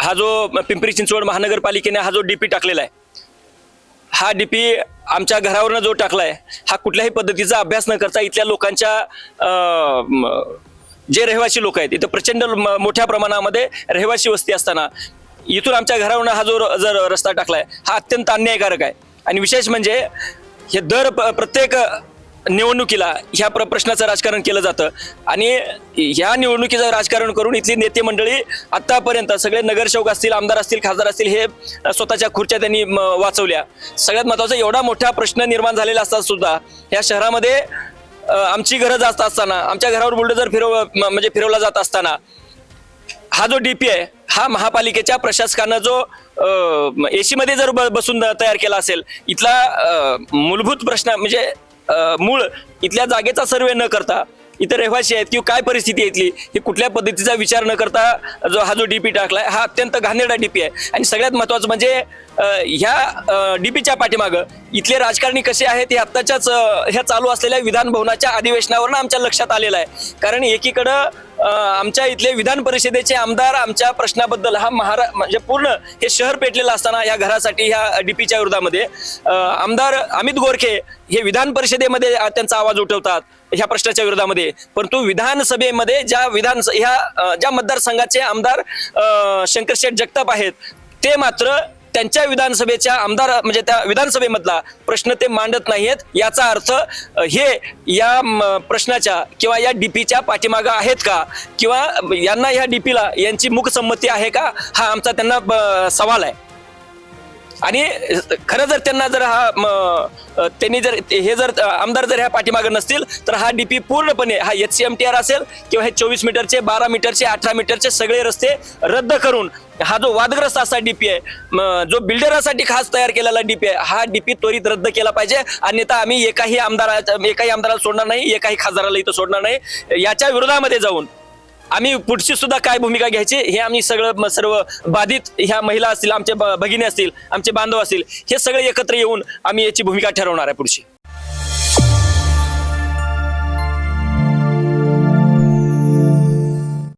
हा जो पिंपरी चिंचवड महानगरपालिकेने हा जो डीपी टाकलेला आहे हा डीपी आमच्या घरावरनं जो टाकलाय हा कुठल्याही पद्धतीचा अभ्यास न करता इथल्या लोकांच्या जे रहिवासी लोक आहेत इथं प्रचंड म- मोठ्या प्रमाणामध्ये रहिवासी वस्ती असताना इथून आमच्या घरावरनं हा जो र- जर रस्ता टाकलाय हा अत्यंत अन्यायकारक आहे. आणि विशेष म्हणजे हे दर प- प्रत्येक निवडणुकीला ह्या प्र प्रश्नाचं राजकारण केलं जातं. आणि ह्या निवडणुकीचं राजकारण करून इथली नेते मंडळी आतापर्यंत सगळे नगरसेवक असतील आमदार असतील खासदार असतील हे स्वतःच्या खुर्च्या त्यांनी म, वाचवल्या. सगळ्यात महत्त्वाचा एवढा मोठा प्रश्न निर्माण झालेला असता सुद्धा ह्या शहरामध्ये आमची घरं जात असताना आमच्या घरावर बुलडोजर फिरव म्हणजे फिरवला जात असताना हा जो डीपी आहे हा महापालिकेच्या प्रशासकानं जो एसी मध्ये जर ब- बसून तयार केला असेल इथला मूलभूत प्रश्न म्हणजे मूळ इथल्या जागेचा सर्वे न करता इतर रहिवासी आहेत किंवा काय परिस्थिती आहे इथली ही कुठल्या पद्धतीचा विचार न करता जो हा जो डीपी टाकलाय हा अत्यंत घाणेरडा डीपी आहे. आणि सगळ्यात महत्वाचं म्हणजे ह्या डीपीच्या पाठीमागं इथले राजकारणी कसे आहेत हे आत्ताच्याच ह्या चालू असलेल्या विधान भवनाच्या अधिवेशनावरनं आमच्या लक्षात आलेलं आहे. कारण एकीकडं आमच्या इथले विधान परिषदेचे आमदार आमच्या प्रश्नाबद्दल हा महारा म्हणजे पूर्ण हे शहर पेटलेलं असताना या घरासाठी ह्या डीपीच्या विरोधामध्ये आमदार अमित गोरखे हे विधान परिषदेमध्ये त्यांचा आवाज उठवतात ह्या प्रश्नाच्या विरोधामध्ये. परंतु विधानसभेमध्ये ज्या विधान ह्या ज्या मतदारसंघाचे आमदार शंकरशेठ जगताप आहेत ते मात्र त्यांच्या विधानसभेच्या आमदार म्हणजे त्या विधानसभेमधला प्रश्न ते मांडत नाहीयेत. याचा अर्थ हे या म, प्रश्नाच्या किंवा या डीपीच्या पाठीमागं आहेत का? किंवा यांना या डीपीला यांची मुखसंमती आहे का? हा आमचा त्यांना ब, सवाल आहे. आणि खरं जर त्यांना जर हा त्यांनी जर हे जर आमदार जर ह्या पाठीमागे नसतील तर हा डीपी पूर्णपणे हा H C M T R असेल किंवा हे चोवीस मीटरचे बारा मीटरचे अठरा मीटरचे सगळे रस्ते रद्द करून हा जो वादग्रस्त असा डीपी आहे जो बिल्डरासाठी खास तयार केलेला डीपी आहे हा डीपी त्वरित रद्द केला पाहिजे. अन्यथा आम्ही एकाही आमदारा एकाही आमदाराला सोडणार नाही एकाही खासदाराला इथं सोडणार नाही. याच्या विरोधामध्ये जाऊन आम्ही पुढची सुद्धा काय भूमिका घ्यायची हे आम्ही सगळं सर्व बाधित ह्या महिला असतील आमचे ब- भगिनी असतील आमचे बांधव असतील हे सगळे एकत्र येऊन आम्ही याची भूमिका ठरवणार आहे पुढची.